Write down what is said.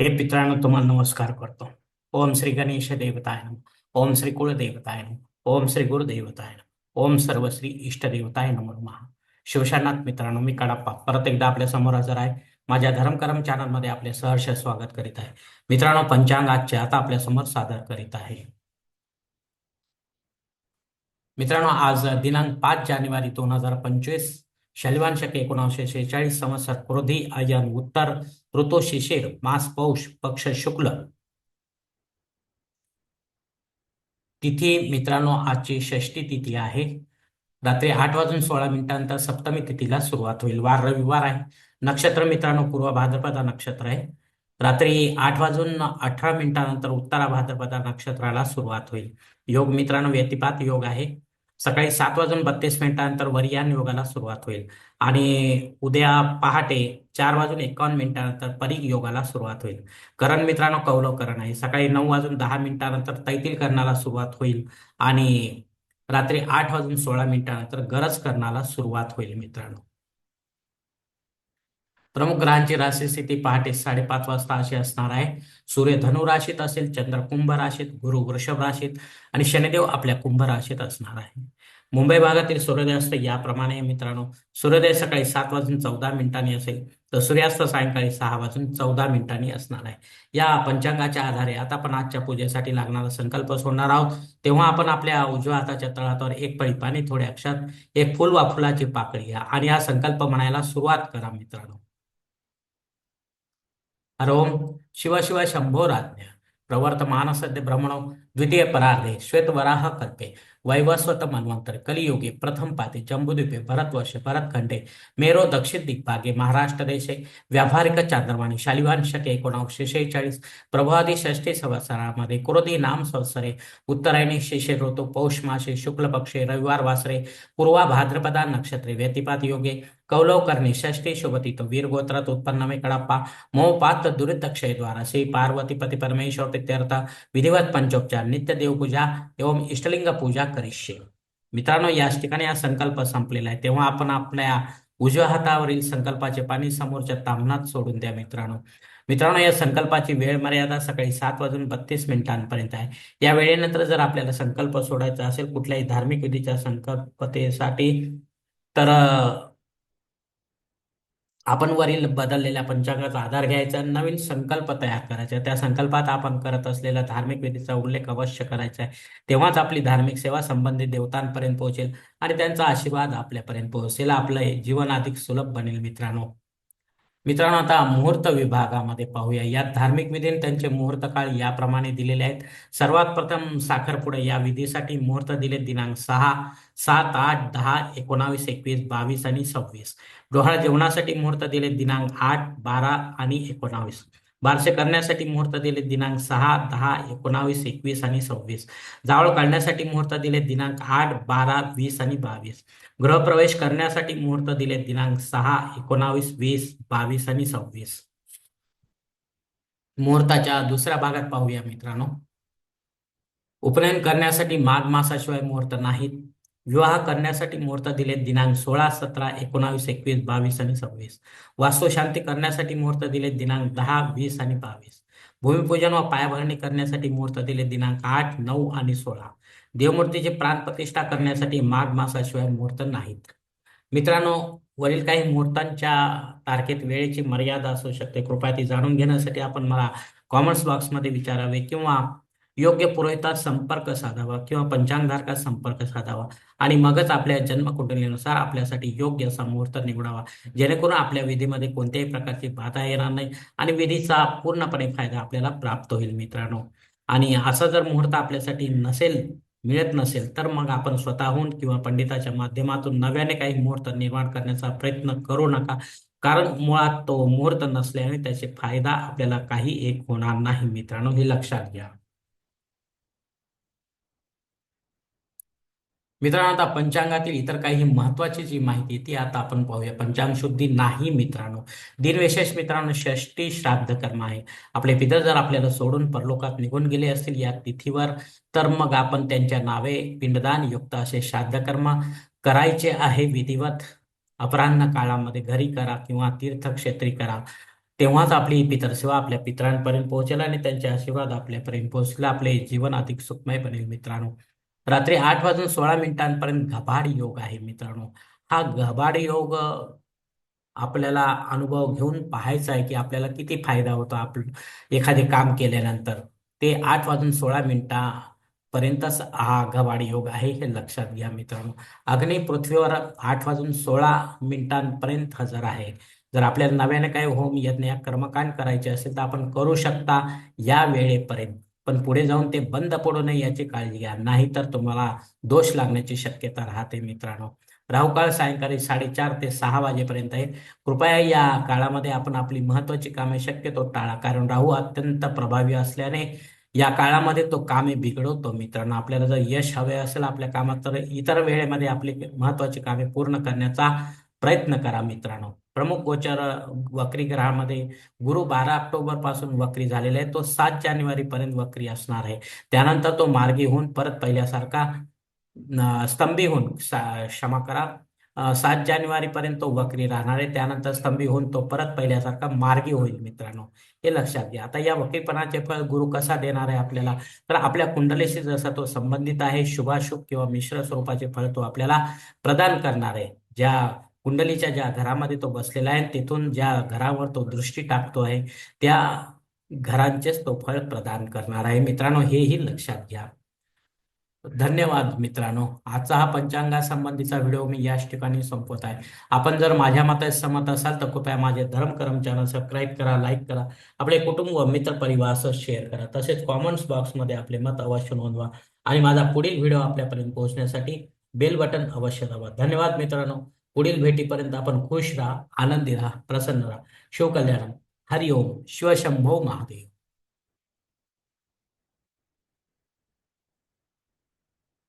हे मित्रांनो तुम्हाला नमस्कार करतो. ओम श्री गणेश देवताय नम. ओम श्री कुलदेवताय नम. ओम श्री गुरुदेवताय नम. ओम सर्व श्री इष्टदेवताय नमो महा शिवशानाथ मित्रांनो मी कडाप्पा. परत एकदा आपल्यासमोर हजर आहे. माझ्या धर्मकर्म चॅनलमध्ये आपले सहर्ष स्वागत करीत आहे. मित्रांनो पंचांग आजचे आता आपल्यासमोर सादर करीत आहे. मित्रांनो आज दिनांक पाच जानेवारी दोन हजार पंचवीस शैलवान शके एकोणीसशे शेहेचाळीस संवत्सर क्रोधी अयन उत्तर ऋतू शिशिर मास पौष पक्ष शुक्ल. तिथी मित्रांनो आजची षष्टी तिथी आहे. रात्री आठ वाजून सोळा मिनिटांतर सप्तमी तिथीला सुरुवात होईल. वार रविवार आहे. नक्षत्र मित्रांनो पूर्व भाद्रपदा नक्षत्र आहे. रात्री आठ वाजून अठरा मिनिटानंतर उत्तरा भाद्रपदा नक्षत्राला सुरुवात होईल. योग मित्रांनो व्यतिपात योग आहे. सकाळी सात वाजून बत्तीस मिनिटानंतर वरियान योगाला सुरुवात होईल. आणि उद्या पहाटे चार वाजून एकावन्न मिनिटानंतर परीग योगाला सुरुवात होईल. करण मित्रांनो कौलव करण आहे. सकाळी नऊ वाजून दहा मिनिटानंतर तैतील करणाला सुरुवात होईल आणि रात्री आठ वाजून सोळा मिनिटानंतर गरज करणाला सुरुवात होईल मित्रांनो. प्रमुख ग्रहांची राशी स्थिती पहाटे साडेपाच वाजता अशी असणार आहे. सूर्य धनु राशीत असेल चंद्र कुंभ राशीत गुरु वृषभ राशीत आणि शनिदेव आपल्या कुंभ राशीत असणार आहे. मुंबई भागातील सूर्योदय याप्रमाणे मित्रांनो. सूर्योदय सकाळी सात वाजून चौदा मिनिटांनी असेल तर सूर्यास्त सायंकाळी सहा वाजून चौदा मिनिटांनी असणार आहे. या पंचांगाच्या आधारे आता आपण आजच्या पूजेसाठी लागणारा संकल्प सोडणार आहोत. तेव्हा आपण आपल्या उजव्या हाताच्या तळातावर एक पळी पाणी थोड्या अक्षात एक फुल वा फुलाची पाकळी घ्या आणि हा संकल्प म्हणायला सुरुवात करा मित्रांनो. हरोम शिव शिव शंभो राज्ञ प्रवर्तमान सद्य ब्रह्मणो द्वितीय परार्धे श्वेतवराह कल्पे। वैवस्वत मन्वंतर कलियुगे प्रथम पाते जम्बुद्वीपे भरतवर्षे भरतखंडे मेरो दक्षिण दिग्भागे महाराष्ट्र देशे व्यावहारिक चांद्रवाणी शालिवान शके एकोणावीसशे शेहेचाळीस प्रभादी षष्ठी संवत्सरामध्ये क्रोधी नाम संवत्सरे उत्तरायणी शिशिर ऋतू पौष मासे शुक्ल पक्षे रविवार वासरे पूर्वा भाद्रपदा नक्षत्रे व्यतिपात योगे कौलव करणे षष्ठी शुभतीत वीर गोत्रात उत्पन्न कडाप्पा मोपात दुरित द्वारा श्री पार्वती पती परमेश्वर प्रित्यर्थ विधिवत पंचोपचार नित्य देवपूजा एवं इष्टलिंग पूजा करिष्ये मित्रांनो याच ठिकाणी हा संकल्प संपलेला आहे. तेव्हा आपण आपल्या उजव्या हातावरील संकल्पाचे पाणी समोरच्या तामनात सोडून द्या मित्रांनो. मित्रांनो या संकल्पाची वेळ मर्यादा सकाळी सात वाजून बत्तीस मिनिटांपर्यंत आहे. या वेळेनंतर जर आपल्याला संकल्प सोडायचा असेल कुठल्याही धार्मिक विधीच्या संकल्पतेसाठी तर आपण वरील बदललेल्या पंचांगाचा आधार घ्यायचा नवीन संकल्प तयार करायचा. त्या संकल्पात आपण करत असलेल्या धार्मिक विधीचा उल्लेख अवश्य करायचा आहे. तेव्हाच आपली धार्मिक सेवा संबंधित देवतांपर्यंत पोहोचेल आणि त्यांचा आशीर्वाद आपल्यापर्यंत पोहोचेल. आपलं जीवन अधिक सुलभ बनेल मित्रांनो. मित्रांनो आता मुहूर्त विभागामध्ये पाहूया. यात धार्मिक विधीने त्यांचे मुहूर्त काळ याप्रमाणे दिलेले आहेत. सर्वात प्रथम साखरपुडे या विधीसाठी मुहूर्त दिले दिनांक सहा सात आठ दहा एकोणावीस एकवीस बावीस आणि सव्वीस. डोहाळ जेवणासाठी मुहूर्त दिले दिनांक आठ बारा आणि एकोणावीस. बारसे करण्यासाठी मुहूर्त दिले दिनांक सहा दहा एकोणावीस एकवीस आणि सव्वीस. जावळ काढण्यासाठी मुहूर्त दिले दिनांक आठ बारा वीस आणि बावीस. गृहप्रवेश करण्यासाठी मुहूर्त दिले दिनांक सहा एकोणावीस वीस बावीस आणि सव्वीस. मुहूर्ताच्या दुसऱ्या भागात पाहूया मित्रांनो. उपनयन करण्यासाठी माघ मासाशिवाय मुहूर्त नाहीत. विवाह करण्यासाठी मुहूर्त दिले दिनांक सोळा सतरा एकोणावीस एकवीस बावीस आणि सव्वीस. वास्तुशांती करण्यासाठी मुहूर्त दिले दिनांक दहा वीस आणि बावीस. भूमिपूजन व पायाभरणी करण्यासाठी मुहूर्त दिले दिनांक आठ नऊ आणि सोळा. देवमूर्तीची प्राणप्रतिष्ठा करण्यासाठी माघ मासाशिवाय मुहूर्त नाहीत. मित्रांनो वरील काही मुहूर्तांच्या तारखेत वेळेची मर्यादा असू शकते. कृपया ती जाणून घेण्यासाठी आपण मला कॉमेंट्स बॉक्समध्ये विचारावे किंवा योग्य पुरोहितात संपर्क साधावा किंवा पंचांगधारकात संपर्क साधावा. आणि मगच आपल्या जन्मकुंडलीनुसार आपल्यासाठी योग्य असा मुहूर्त निवडावा. जेणेकरून आपल्या विधीमध्ये कोणत्याही प्रकारची बाधा येणार नाही आणि विधीचा पूर्णपणे फायदा आपल्याला प्राप्त होईल मित्रांनो. आणि असा जर मुहूर्त आपल्यासाठी नसेल मिळत नसेल तर मग आपण स्वतःहून किंवा पंडिताच्या माध्यमातून नव्याने काही मुहूर्त निर्माण करण्याचा प्रयत्न करू नका. कारण मुळात तो मुहूर्त नसल्याने त्याचे फायदा आपल्याला काही एक होणार नाही मित्रांनो. हे लक्षात घ्या. मित्रांनो आता पंचांगातील इतर काही महत्वाची जी माहिती ती आता आपण पाहूया. पंचांग शुद्धी नाही मित्रांनो. दिनविशेष मित्रांनो षष्टी श्राद्ध कर्म आहे. आपले पितर जर आपल्याला सोडून परलोकात निघून गेले असतील या तिथीवर तर मग आपण त्यांच्या नावे पिंडदान युक्त असे श्राद्ध कर्म करायचे आहे. विधिवत अपराह्न काळामध्ये घरी करा किंवा तीर्थक्षेत्री करा. तेव्हाच आपली पितर पितरसेवा आपल्या पितरांपर्यंत पोहोचेल आणि त्यांचे आशीर्वाद आपल्यापर्यंत पोहोचले. आपले जीवन अधिक सुखमय बनेल मित्रांनो. रात्री आठ वाजून सोळा मिनिटांपर्यंत घबाड योग आहे मित्रांनो. हा घबाड योग आपल्याला अनुभव घेऊन पाहायचा आहे की आपल्याला किती फायदा होतो आप एखादे काम केल्यानंतर. ते आठ वाजून सोळा मिनिटापर्यंतच हा घबाड योग आहे हे लक्षात घ्या मित्रांनो. अग्नी पृथ्वीवर आठ वाजून सोळा मिनिटांपर्यंत हजर आहे. जर आपल्याला नव्याने काही होम यज्ञ या कर्मकांड करायचे असेल तर आपण करू शकता या वेळेपर्यंत. पण पुढे जाऊन ते बंद पडू नये याची काळजी घ्या. नाहीतर तुम्हाला दोष लागण्याची शक्यता राहते मित्रांनो. राहुकाळ सायंकाळी साडेचार ते सहा वाजेपर्यंत आहे. कृपया या काळामध्ये आपण आपली महत्वाची कामे शक्यतो टाळा. कारण राहू अत्यंत प्रभावी असल्याने या काळामध्ये तो कामे बिघडवतो मित्रांनो. आपल्याला जर यश हवे असेल आपल्या कामात तर इतर वेळेमध्ये आपली महत्वाची कामे पूर्ण करण्याचा प्रयत्न करा मित्रांनो. प्रमुख गोचर अ, वक्री ग्रहामध्ये गुरु बारा ऑक्टोबरपासून वक्री झालेला आहे. तो सात जानेवारी पर्यंत वक्री असणार आहे. त्यानंतर तो मार्गी होऊन परत पहिल्यासारखा स्तंभी होऊन क्षमा करा. सात जानेवारी पर्यंत तो वक्री राहणार आहे. त्यानंतर स्तंभी होऊन तो परत पहिल्यासारखा मार्गी होईल मित्रांनो. हे लक्षात घ्या. आता या वक्रीपणाचे फळ गुरु कसा देणार आहे आपल्याला? तर आपल्या कुंडलीशी जसा तो संबंधित आहे शुभाशुभ किंवा मिश्र स्वरूपाचे फळ तो आपल्याला प्रदान करणार आहे. ज्या कुंडलीच्या ज्या घरामध्ये तो बसलेला आहे तिथून ज्या घरावर तो दृष्टी टाकतो आहे त्या घरांचेच तो फळ प्रदान करणार आहे. मित्रांनो हेही लक्षात घ्या. धन्यवाद मित्रांनो. आजचा हा पंचांगासंबंधीचा व्हिडिओ मी याच ठिकाणी संपवत आहे. आपण जर माझ्या मता सहमत असाल तर कृपया माझे धर्म चॅनल सबस्क्राईब करा लाईक करा आपले कुटुंब व मित्र परिवारासह शेअर करा. तसेच कॉमेंट्स बॉक्समध्ये आपले मत अवश्य नोंदवा आणि माझा पुढील व्हिडिओ आपल्यापर्यंत पोहोचण्यासाठी बेल बटन अवश्य दाबा. धन्यवाद मित्रांनो. पुढील भेटीपर्यंत आपण खुश राहा आनंदी राहा प्रसन्न राहा. शिवकल्याणम हरिओम शिवशंभो महादेव.